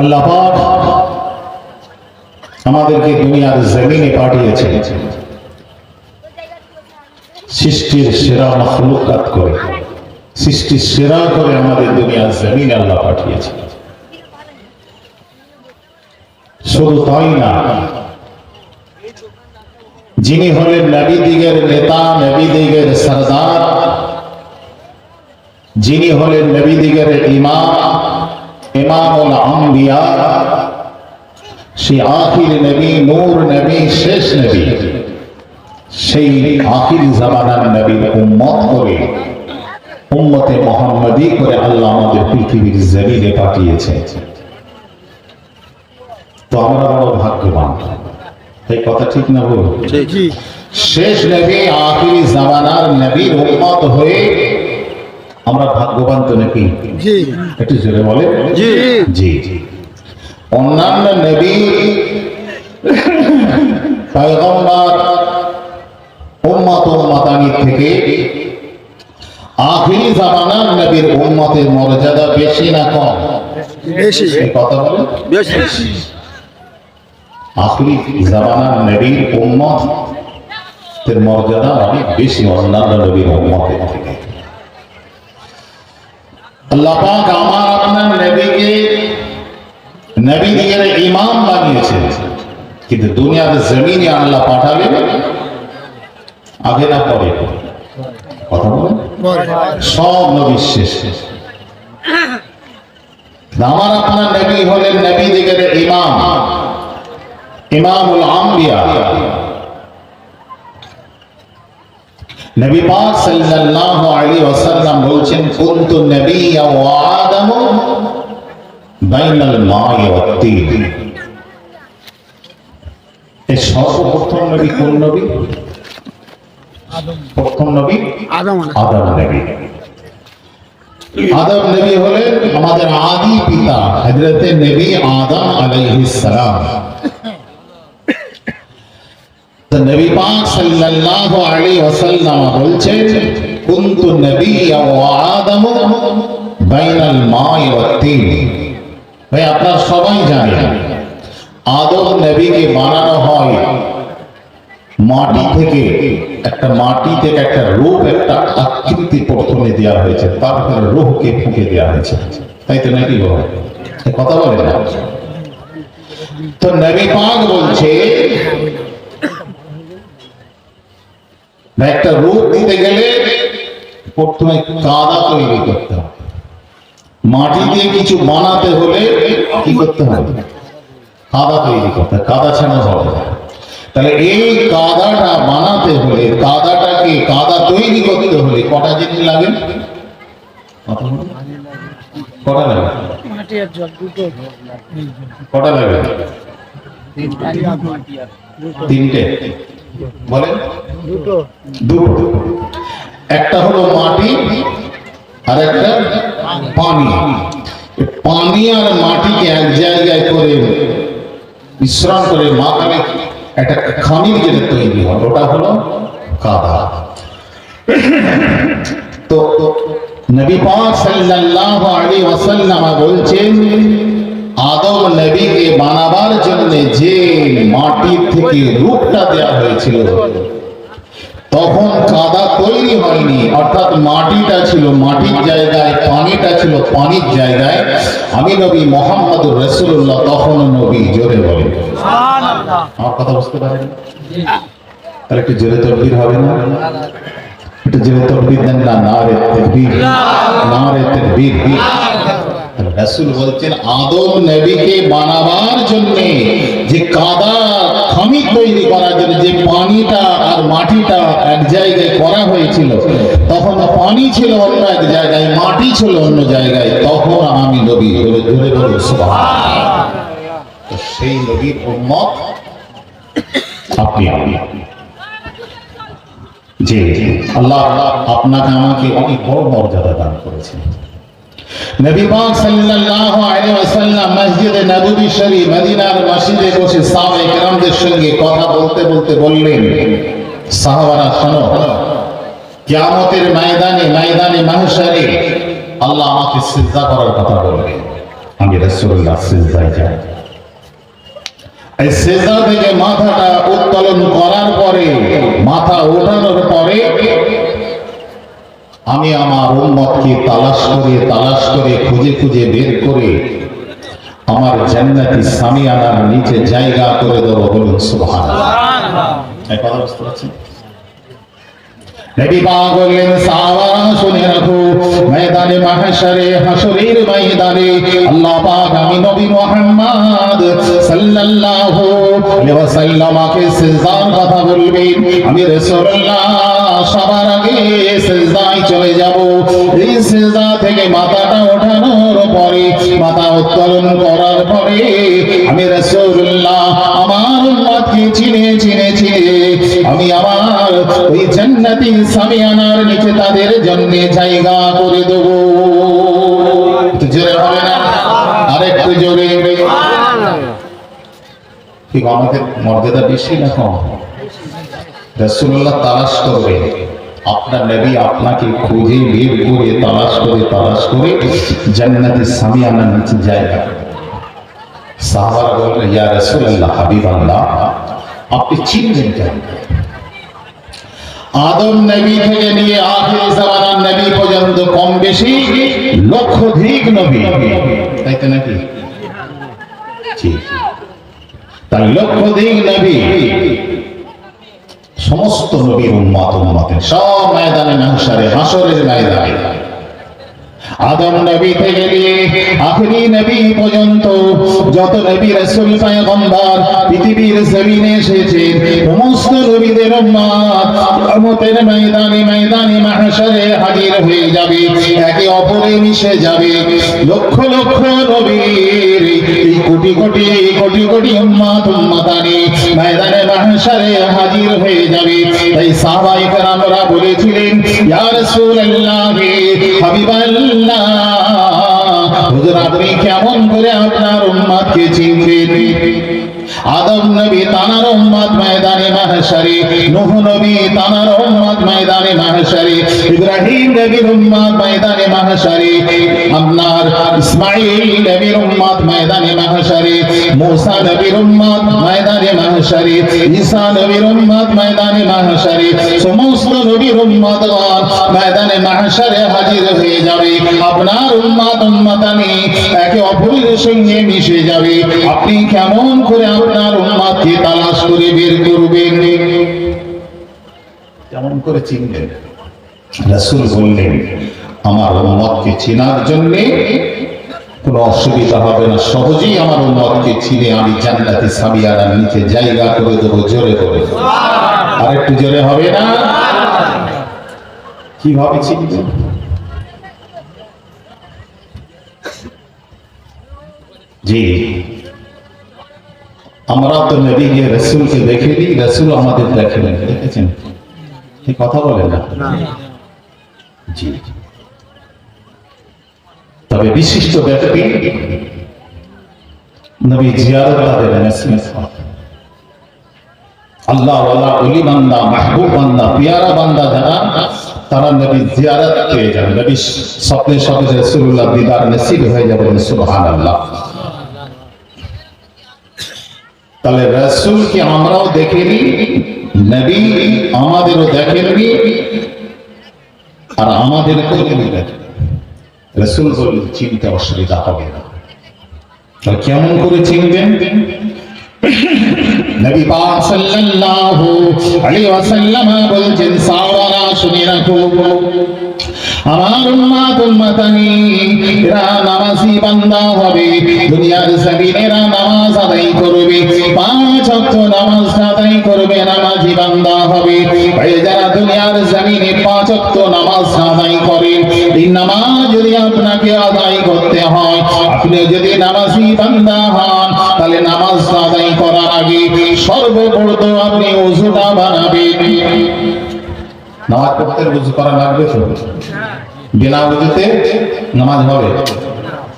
আল্লাহ আমাদেরকে দুনিয়ার জমিনে পাঠিয়েছে সৃষ্টির সেরা মখলুকাত করে। সৃষ্টির সেরা করে আমাদের দুনিয়ার জমিনে আল্লাহ পাঠিয়েছে শুধু তাই না, যিনি হলেন নবী দিগের নেতা, নবী দিগের সরদার যিনি হলেন নবী দিগের ইমাম ইমামুল আম্বিয়া সেই আখির নবী নূর নবী শেষ নবী। সেই আখির জামানার নবীর উম্মত করে উম্মতে মোহাম্মদী করে আল্লাহ আমাদের পৃথিবীর জমিনে পাঠিয়েছে। তো আমরা বড় ভাগ্যবান। এই কথা ঠিক না বল শেষ নবী আখিরি জামানার নবীর উম্মত হয়ে আমরা ভাগ্যবান তো নাকি? একটু জোরে বলে। জি। জি অন্যান্য নবী পয়গম্বর উম্মত উম্মতানি থেকে আখিরি জামানার নবীর উম্মতের মর্যাদা বেশি না কম? বেশি। কথা বলে। বেশি। আখিরি জামানার নবীর উম্মত এর মর্যাদা অনেক বেশি অন্যান্য নবীর উম্মতের থেকে। আল্লাহ পাক আমার আপনার নবীকে নবী দিগের ইমাম বানিয়েছেন। কিন্তু দুনিয়ার জমিনে আল্লাহ পাঠালেন আগে না পরে। কথা বলেন? বলে সব নবীর শেষ। আমার আপনার নবী হলেন নবী দিগের ইমাম। ইমামুল আম্বিয়া। নবী পাক সাল্লাল্লাহু আলাইহি ওয়াসাল্লাম বলছেন কুনতু নবিয়্যা ওয়া আদামু বাইনাল মা'i ওয়াত তিন। এই সর্বপ্রথম নবী কোন নবী? প্রথম নবী আদম আদম নবী। আদম নবী হলেন আমাদের আদি পিতা হযরতে নবী আদম আলাইহিস সালাম তো নবী পাক সাল্লাল্লাহু আলাইহি ওয়াসাল্লাম বলছেন কুনতু নবিয়্যা ওয়া আদম বাইনাল মা'i ওয়াত তিন ভাই আপনারা সবাই জানেন আদম নবীকে বানানো হয় মাটি থেকে একটা মাটি থেকে একটা রূপ একটা আকৃতি প্রথমে দেওয়া হয়েছে তারপরে রূহকে ফুঁকে দেওয়া হয়েছে তাই তো নাকি বলে এ কথা বলে না তো নবী পাক বলছে একটা রূপ দিতে গেলে প্রথমে কাদা তৈরি করতে হবে। মাটি দিয়ে কিছু বানাতে হলে কি করতে হবে? কাদা তৈরি করতে হবে কাদা ছাড়া হবে তাহলে এই কাদাটা বানাতে হলে কাদাটাকে কাদা তৈরি করতে হলে কটা জিনিস লাগে? কটা লাগে? কটা লাগে? তিনটে। বলেন। দুটো। দুটো। একটা হলো মাটি আর একটা পানি। পানি আর মাটিকে এক জায়গায় করে মিশ্রণ করে মাখালে একটা খামির যেটা তৈরি হয় ওটা হলো কাদা। তো নবী পাক সাল্লাল্লাহু আলাইহি ওয়াসাল্লাম বলছেন আদম নবীকে বানাবার জন্য যে মাটির থেকে রূপটা দেওয়া হয়েছিল। তখন কাদা তৈরি হয়নি অর্থাৎ মাটিটা ছিল মাটির জায়গায় পানিটা ছিল পানির জায়গায়। আমি নবী মোহাম্মদ রসুল্লাহ তখন নবী জোরে বলে আমার কথা বুঝতে পারেন? তাহলে একটু জোরে তকবির হবে না? একটু জোরে তকবির দেন না না রে তকবির না রে তকবির। রাসূল বলছেন, আদম নবীকে বানাবার জন্য যে কাদা খামি তৈরি করার জন্য, যে পানিটা আর মাটিটা এক জায়গায় করা হয়েছিল, তখন পানি ছিল অন্য এক জায়গায়, মাটি ছিল অন্য জায়গায়, তখন আমি নবী ধরে ধরে ধরে তো সেই নবীর উম্মত আপনি আপনি। জি, আল্লাহ আপনাকে আমাকে অনেক বড় মর্যাদা দান করেছেন। নবী পাক সাল্লাল্লাহু আলাইহি ওয়াসাল্লাম মসজিদে নববী শরীফ মদিনার মসজিদে বসে কেরামদের সঙ্গে কথা বলতে বলতে বললেন, সাহাবারা, শোনো, কিয়ামতের ময়দানে ময়দানে মাহশরে আল্লাহ আমাকে সিজদা করার কথা বলবে। আমি রাসূলুল্লাহ সিজদায় যাই এই সিজদা থেকে মাথাটা উত্তোলন করার পরে, মাথা ওঠানোর পরে আমি আমার উম্মতকে তালাশ করে তালাশ করে খুঁজে খুঁজে বের করে আমার জান্নাতি সামিয়ানার নিচে জায়গা করে দেবো বলুন সুবহানাল্লাহ। কথা বুঝতে পারছেন নবী পাক বললেন শুনে রাখো ময়দানে মাহশারে ময়দানে আল্লাহ পাক আমি নবী মুহাম্মদ সাল্লাল্লাহু আলাইহি কথা আমি রাসূলুল্লাহ সবার আগে সিজদায় চলে যাব এই সিজদা থেকে মাথাটা ওঠানোর পরে মাথা উত্তোলন করার পরে আমি রাসূলুল্লাহ আমার উম্মতকে চিনে চিনে চিনে আমি আমার ওই জান্নাতি নিচে তাদের জন্য জায়গা করে দেব। জোরে হবে না? আরেকটু জোরে। আমাদের মর্যাদা বেশি না কম? রসুল্লাহ করবে। আপনার আপনাকে খুঁজে বের করে তালাশ করে তালাশ করে জান্নাতি সামিয়ানার নিচে জায়গা ইয়া রাসূলুল্লাহ হাবিবাল্লাহ, আপনি চিনলেন কেন? আদম নবী থেকে নিয়ে আখির জামানার নবী পর্যন্ত কম বেশি লক্ষাধিক নবী। তাই তো নাকি? তার লক্ষাধিক নবী। সমস্ত নবীর উন্মাদ উন্মাদের সব ময়দানে মাহশারে হাসরের ময়দানে। আদম নবী থেকে নিয়ে আখরি নবী পর্যন্ত যত নবী রাসূল পয়গম্বর পৃথিবীর জমিনে এসেছে, সমস্ত নবীদের উম্মত কিয়ামতের ময়দানে ময়দানে মাহশারে হাজির হয়ে যাবে, একে অপরে মিশে যাবে। লক্ষ লক্ষ নবীর এই কোটি কোটি কোটি কোটি উম্মত উম্মতানি ময়দানে মাহশারে হাজির হয়ে যাবে। তাই সাহাবায়ে কেরামরা বলেছিলেন, ইয়া রাসূলুল্লাহ, হাবিবাল্লাহ হুজুর আপনি কেমন করে আপনার উন্মাদকে চিনবেন আদম নবী তানার উম্মত ময়দানে মাহশারে, নূহ নবী তানার উম্মত ময়দানে মাহশারে, ইব্রাহিম নবীর উম্মত ময়দানে মাহশারে আপনার ইসমাঈল নবীর উম্মত ময়দানে মাহশারে, মূসা নবীর উম্মত ময়দানে মাহশারে, ঈসা নবীর উম্মত ময়দানে মাহশারে, সমস্ত নবীর উম্মতগণ ময়দানে মাহশারে হাজির হয়ে যাবে। আপনার উম্মত উম্মতানি একে অপরের সঙ্গে মিশে যাবে। আপনি কেমন করে আপনার উম্মতকে তালাশ করে বের করবেন। কেমন করে চিনবেন রাসূল বললেন আমার উম্মতকে চেনার জন্য কোনো অসুবিধা হবে না। সহজেই আমার উম্মতকে চিনে আমি জান্নাতি সাবিয়ারার নিচে জায়গা করে দেবো জোরে করে আর একটু জোরে হবে না? কীভাবে চিনবেন জি। আমরা তো নবীকে, রসুলকে দেখেনি, রসুল আমাদের দেখেনি, দেখেছেন? এই কথা বলে না? জি। তবে বিশিষ্ট ব্যক্তি নবী জিয়ারত তাদের আল্লাহ বান্দা, মাহবুব বান্দা, পিয়ারা বান্দা যারা, তারা নবী জিয়ারত পেয়ে নবী স্বপ্নে স্বপ্নে রসুল্লাহ দিদার নসিব হয়ে যাবে সুবহানাল্লাহ। তাহলে রসুলকে আমরাও দেখেনি নবী আমাদেরও দেখেননি আর আমাদেরকেও তিনি রসুল বললেন, চিনতে অসুবিধা হবে না। কেমন করে চিনবেন? নবী পাক সাল্লাল্লাহু আলাইহি ওয়াসাল্লাম বলছেন সাওয়ারা শুনে রাখো, আমার উম্মাত উম্মতানি, এরা নামাজি বান্দা হবে, দুনিয়ার জমিনে এরা নামাজ আদায় করবে। পাঁচ ওয়াক্ত নামাজ আদায় করবে, নামাজি বান্দা হবে। যারা দুনিয়ার জমিনে পাঁচ ওয়াক্ত নামাজ আদায় করেন এই নামাজ যদি আপনাকে আদায় করতে হয়, আপনি যদি নামাজি বান্দা হন, তাহলে নামাজ আদায় করার আগে সর্বপ্রথম আপনি ওযুটা বানাবেন। নামাজ পড়তে উজু করা লাগবে তো? বিনা উজুতে নামাজ হবে?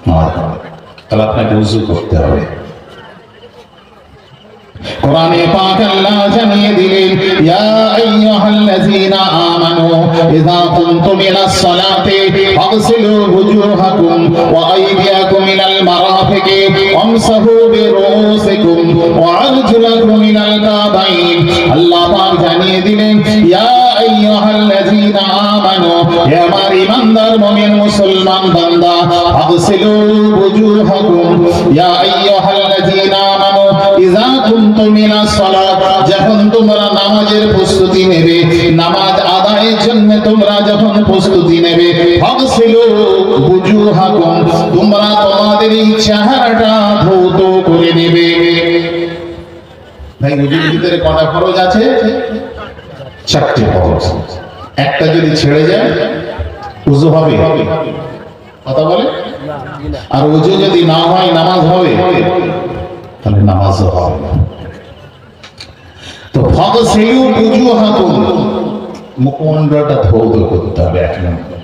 নামাজ হবে। তাহলে আপনাকে উজু করতে হবে। কোরআনে পাক আল্লাহ জানিয়ে দিলেন, ইয়া আইয়ুহাল্লাযীনা আমানু, ইযা কুনতুম ইলাস সালাতি, ফাগসিলু ওয়া আইদিয়াকুম ইলাল মারাফিকি, ওয়ামসাহু বিরুউসিকুম ওয়া আরজুলাকুম ইলাল কাবাইন। আল্লাহ পাক জানিয়ে দিলেন, ইয়া আইয়ুহাল্লাযীনা আমানু, হে আমার ঈমানদার মুমিন মুসলমান বান্দা, ফাগসিলু ওয়ুজুহাকুম ইয়া আইয়ুহাল্লাযীনা আমানু, ইযা ইলা সালাত, যখন তোমরা নামাজের প্রস্তুতি নেবে, নামাজ আদায়ের জন্য তোমরা যখন প্রস্তুতি নেবে, ফাগসিলু বুজুহাকুম তোমরা তোমাদের চেহারাটা ধৌত করে নেবে। ভাই উজুর ভিতরে কটা খরচ আছে? চারটে খরচ একটা যদি ছেড়ে যায়, উজু হবে? কথা বলে? আর উজু যদি না হয়, নামাজ হবে? তাহলে নামাজও হবে না। তো ফাগসিলু বুজুহাকুম মুখমণ্ডলটা ধৌত করতে হবে এক নম্বর।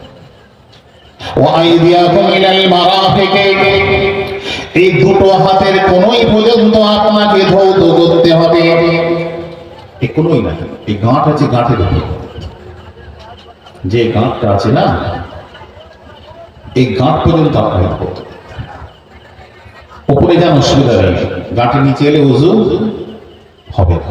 এই দুটো হাতের কোনই পর্যন্ত আপনাকে ধৌত করতে হবে। এই কোনই না এই গাঁট আছে গাঁটের উপর যে গাঁটটা আছে না, এই গাঁট পর্যন্ত আপনাকে ধৌত উপরে যেন অসুবিধা নেই। গাঁটের নিচে এলে উজু হবে না।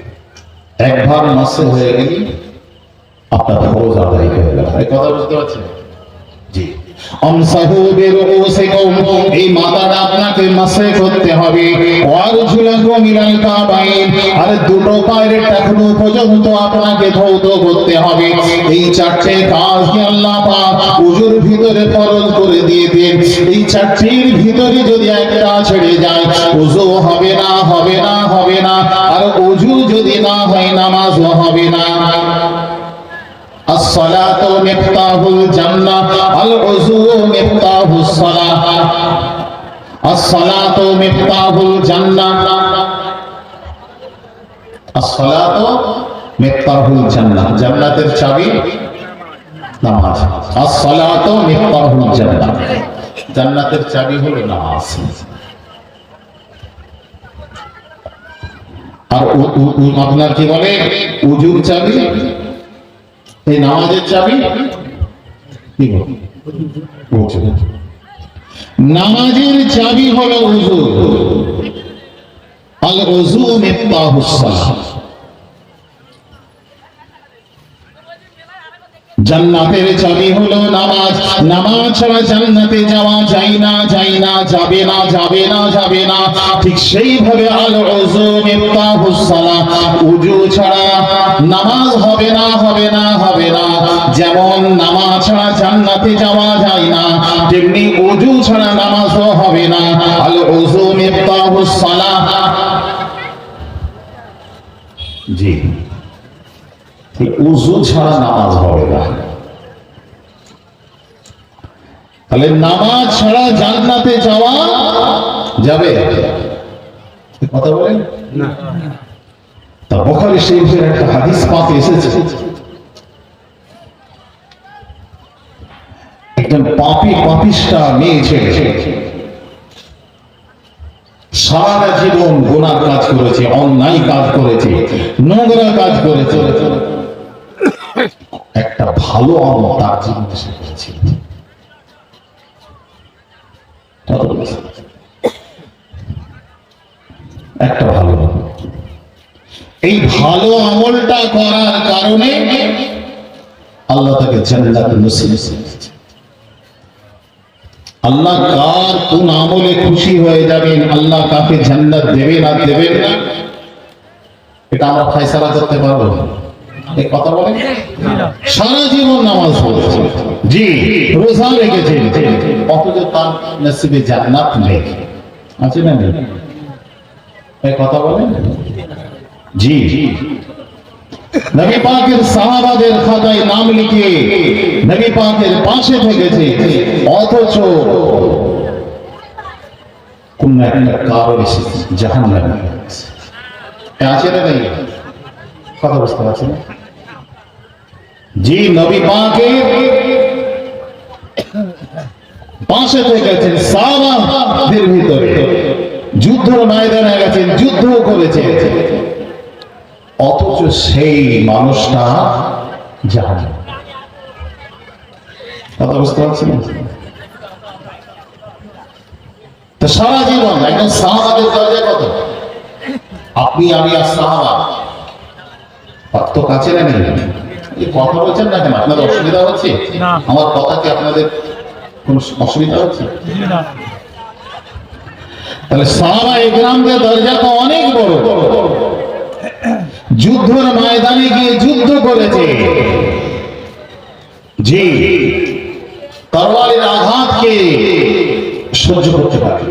এক ভাগ মাসে হয়ে গেলে আপনার খরচ আদায় হয়ে গেল কথা বুঝতে পারছেন? জি। বিরুসিকুম এই চারটে ভিতরে ফরজ করে দিয়ে এই চারটির ভিতরে যদি একটা ছেড়ে যায় উজু হবে না হবে না হবে না। আর উজু যদি না হয়, নামাজও হবে না। الصلاة مفتاح الجنة العزو مفتاح الصلاة الصلاة مفتاح الجنة الصلاة مفتاح الجنة জান্নাতের চাবি নামাজ الصلاة مفتاح الجنة জান্নাতের চাবি হলো নামাজ আর উ- উ- উ- আপনার কি বলে উজুর চাবি এই নামাজের চাবি? কি? নামাজের চাবি হলো উজু উজু জান্নাতের চাবি হলো নামাজ। নামাজ ছাড়া জান্নাতে যাওয়া যায় না যায় না, যাবে না যাবে না যাবে না। ঠিক সেইভাবে আল উযু মিফতাহুস সালাহ। উযু ছাড়া নামাজ হবে না হবে না হবে না। যেমন নামাজ ছাড়া জান্নাতে যাওয়া যায় না, তেমনি উযু ছাড়া নামাজও হবে না। আল উযু মিফতাহুস সালাহ। জি। উজু ছাড়া নামাজ হবে না। তাহলে নামাজ ছাড়া জান্নাতে যাওয়া যাবে? কথা বলেন? না। তা বখারি শরীফের একটা হাদিস পাক এসেছে। একজন পাপি পাপিষ্ঠা মেয়ে ছেলে সারা জীবন গোনার কাজ করেছে, অন্যায় কাজ করেছে, নোংরা কাজ করেছে। একটা ভালো আমল তার জীবনে সে করেছে একটা ভালো। এই ভালো আমলটা করার কারণে আল্লাহ তাকে জান্নাত নসিব। আল্লাহ কার কোন আমলে খুশি হয়ে যাবেন, আল্লাহ কাকে জান্নাত দেবেন আর দেবেন না, এটা আমরা ফয়সালা করতে পারব এই কথা বলেন? সারা জীবন নামাজ পড়েছে। জি, রোজা অথচ তার নসিবে জান্নাত নেই। আছে না কথা বলেন? জি। নবী পাকের সাহাবাদের খাতায় নাম লিখে নবী পাকের পাশে থেকেছে। অথচ কোন একটা কারণ এসেছে জাহান নামে আছে না নেই? কথা বুঝতে পারছি না জি, নবী পাকের পাশে থেকেছেন, সাহাবাদের ভিতরে। যুদ্ধ ময়দানে গেছেন যুদ্ধ করেছেন। অথচ সেই মানুষটা জাহান কথা বুঝতে পারছি না তো সারা জীবন একজন সাহাবাদের দরজা কত? আপনি আমি আর সাহাবা। কত কাছে না নেই। কথা বলছেন না কেন? আপনাদের অসুবিধা হচ্ছে? আমার কথা কি আপনাদের কোন অসুবিধা হচ্ছে? তাহলে সাহাবা একরামদের দরজা তো অনেক বড় বড়। যুদ্ধের ময়দানে গিয়ে যুদ্ধ করেছে। জি তরবারির আঘাতকে সহ্য করতে পারে।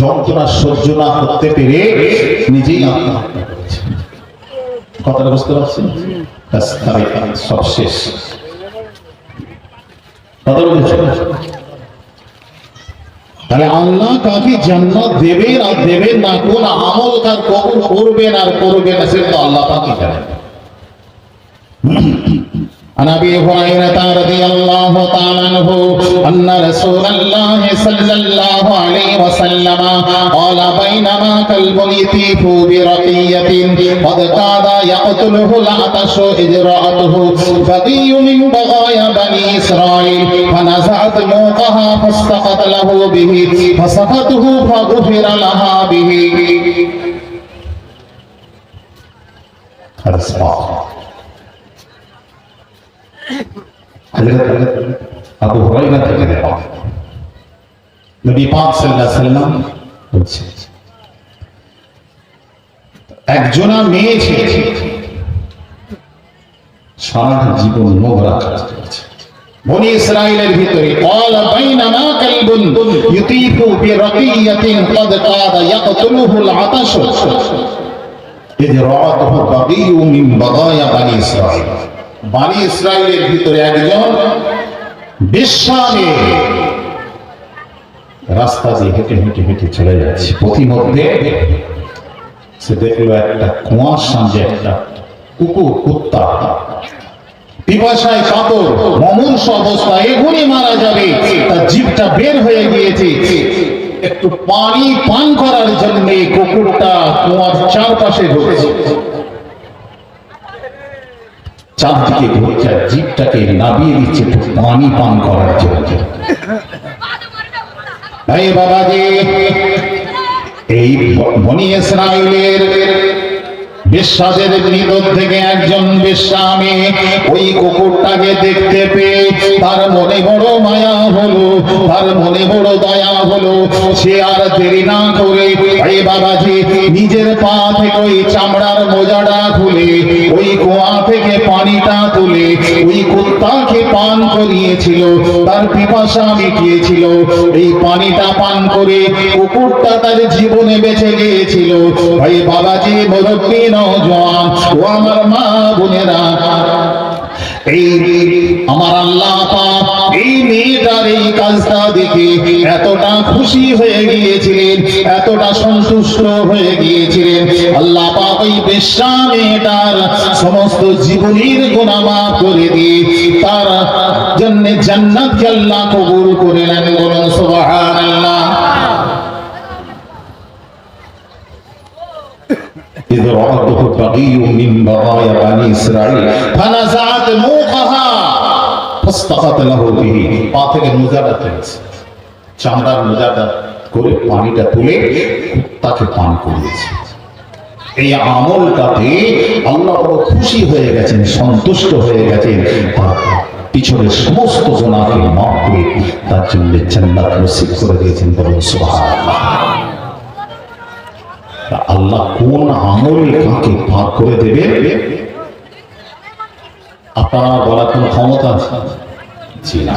যন্ত্রণা সহ্য না করতে পেরে নিজেই আত্মহত্যা করেছে। কথাটা বুঝতে পারছেন? সব শেষ। কথা বুঝেছেন তাহলে আল্লাহ কাকে জান্নাত দেবেন আর দেবেন না, কোন আমল কার কখন করবেন আর করবেন না, সেটা আল্লাহ পাকই জানেন। عن أبي هريرة رضي الله تعالى عنه أن رسول الله صلى الله عليه وسلم قال بينما كلب يطيف برقية قد كاد يقتله العطش إذ رأته فقي من بغايا بني إسرائيل فنزعت موقها فاستقت له به فسقته فغفر لها به. আবু হুরাইরা থেকে দেওয়া নবী পাক সাল্লাহ সাল্লাম বলছে একজনা মেয়ে ছিল। সারা জীবন নোংরা কাজ করেছে। বনি ইসরায়েলের ভিতরে অল বাইনামা কালবুন ইউতিফু বিরাকিয়াতিন কদ কাদ ইয়াকতুলুহুল আতাশ এই যে রাআতুহু বাগিয়ু মিন বাগায়া বনি ইসরায়েল বানি ইসরায়েলের ভিতরে একজন বিশ্বামে রাস্তা দিয়ে হেঁটে হেঁটে হেঁটে চলে যাচ্ছে। পথিমধ্যে সে দেখল একটা কুয়ার সামনে একটা কুকুর, কুত্তা। পিপাসায় কাতর মমূর্ষ অবস্থা এগুলি মারা যাবে। তার জিভটা বের হয়ে গিয়েছে। একটু পানি পান করার জন্য কুকুরটা কুয়ার চারপাশে ঢুকেছে। চারদিকে ঘুরছে আর জিপটাকে নাবিয়ে দিচ্ছে একটু পানি পান করার জন্য। এই বাবাজি, এই বনি ইসরায়েলের বিশ্বাসের নিদর থেকে একজন বিশ্বামী ওই কুকুরটাকে দেখতে পেয়ে তার মনে বড় মায়া হলো, তার মনে বড় দয়া হলো। সে আর দেরি না করে, এই বাবাজি, নিজের পা থেকে ওই চামড়ার মোজাটা খুলে, ওই কুয়া থেকে পানিটা তুলে, ওই কুত্তাকে পান করিয়েছিল, তার পিপাসা মিটিয়েছিল, এই পানিটা পান করে কুকুরটা তার জীবনে বেঁচে গিয়েছিল। ভাই বাবাজি মুরব্বী নওজোয়ান ও আমার মা বোনেরা, এই দেখে এতটা খুশি হয়ে গিয়েছিলেন এতটা সন্তুষ্ট হয়ে গিয়েছিলেন আল্লাহ পাক ওই বেশ্যা মেয়েটার সমস্ত জীবনের গুনাহ মাফ করে দিয়ে তার জন্য জান্নাতকে আল্লাহ কবুল করে নেন বলুন সুবহানাল্লাহ إذ رأته بغي من بغايا بني إسرائيل فنزعت موقها فاستقت له به পা থেকে মোজাটা তুলেছে চামড়ার মোজাটা করে পানিটা তুলে তাকে পান করিয়েছে। এই আমলটাতে আল্লাহ বড় খুশি হয়ে গেছেন, সন্তুষ্ট হয়ে গেছেন। তার পিছনের সমস্ত গোনাকে মাফ করে তার জন্য জান্নাত নসিব করে দিয়েছেন বলুন সুবহানাল্লাহ। আল্লাহ কোন আমল কাকে পার করে দেবে? আপনার বলার কোন ক্ষমতা আছে? জি না।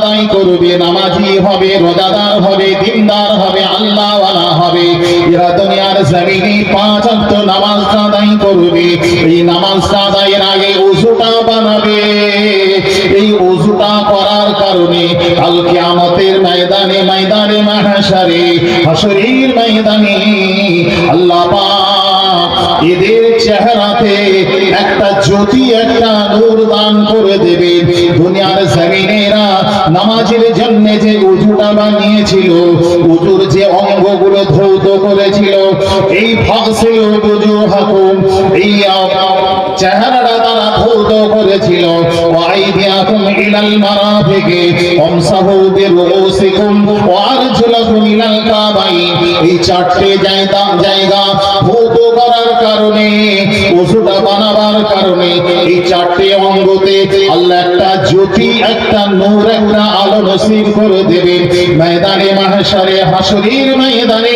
করবে নামাজি হবে, রোজাদার হবে, দিনদার হবে, আল্লাহওয়ালা হবে। এরা দুনিয়ার জমিনে পাঁচ ওয়াক্ত নামাজ আদায় করবে। এই নামাজ আদায়ের আগে ওযুটা বানাবে। এই ওযুটা করার কারণে কাল কিয়ামতের ময়দানে ময়দানে মাহশারে, হাশরের ময়দানে আল্লাহ পাক এদের চেহারাতে একটা জ্যোতি, একটা নূর দান করে দেবে। দুনিয়ার জমিনেরা নামাজের জন্য যে উজুটা বানিয়েছিল, উজুর যে অঙ্গগুলো ধৌত করেছিল, এই ফাগসিল বুজু হাকুম, এই চেহারাটা তারা ধৌত করেছিল। ওয়াইদিয়াকুম ইলাল মারাফিকি ওমসাহু বিরুসিকুম ওয়ারজুলাকুম ইলাল কাবাইন। এই চারটে জায়গা জায়গা ধৌত করার কারণে, ওষুধটা বানাবার কারণে, এই চারটে অঙ্গতে আল্লাহ একটা জ্যোতি, একটা নূর, একটা আলো নসিব করে দেবে ময়দানে মাহশারে হাসরের ময়দানে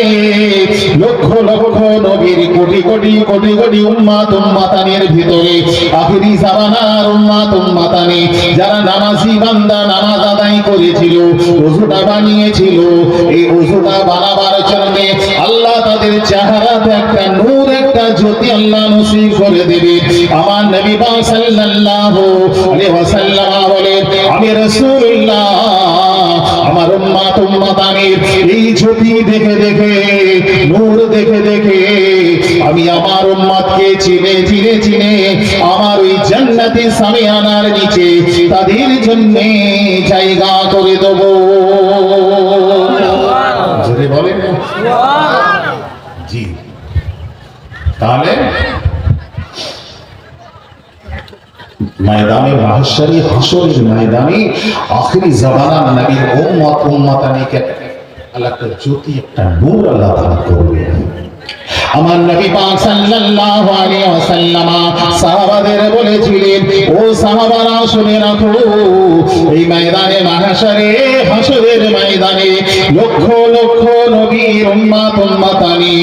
লক্ষ লক্ষ নবীর কোটি কোটি কোটি কোটি উম্মাত উম্মাতানের ভিতরে, আখিরি জামানার উম্মাত উম্মাতানি, যারা নামাজি বান্দা নামাজ আদায় করেছিল ওযুটা বানিয়েছিল, এই ওযুটা বানাবার জন্য আল্লাহ তাদের চেহারাতে একটা নূর জ্যোতি আল্লাহ নসিব করে দেবে। আমার নবী পাক সাল্লাল্লাহু আলাইহি ওয়াসাল্লাম বলে আমি রাসূলুল্লাহ আমার উম্মাত উম্মাতানির এই জ্যোতি দেখে দেখে নূর দেখে দেখে আমি আমার উম্মাতকে চিনে চিনে চিনে আমার ওই জান্নাতি সামিয়ানার নিচে তাদের জন্য জায়গা করে দেব। বলেন। তাহলে ময়দানে মাহেশ্বরী হাসরের ময়দানে আখরি জামানার নবীর উম্মত উম্মতানিকে আল্লাহ জ্যোতি একটা নূর আল্লাহ করবে। আমার নবী পাক সাল্লাল্লাহু আলাইহি ওয়াসাল্লাম সাহাবাদের বলেছিলেন, ও সাহাবারা, শুনে রাখো, এই ময়দানে হাসরের ময়দানে লক্ষ লক্ষ নবীর উম্মত উম্মতানি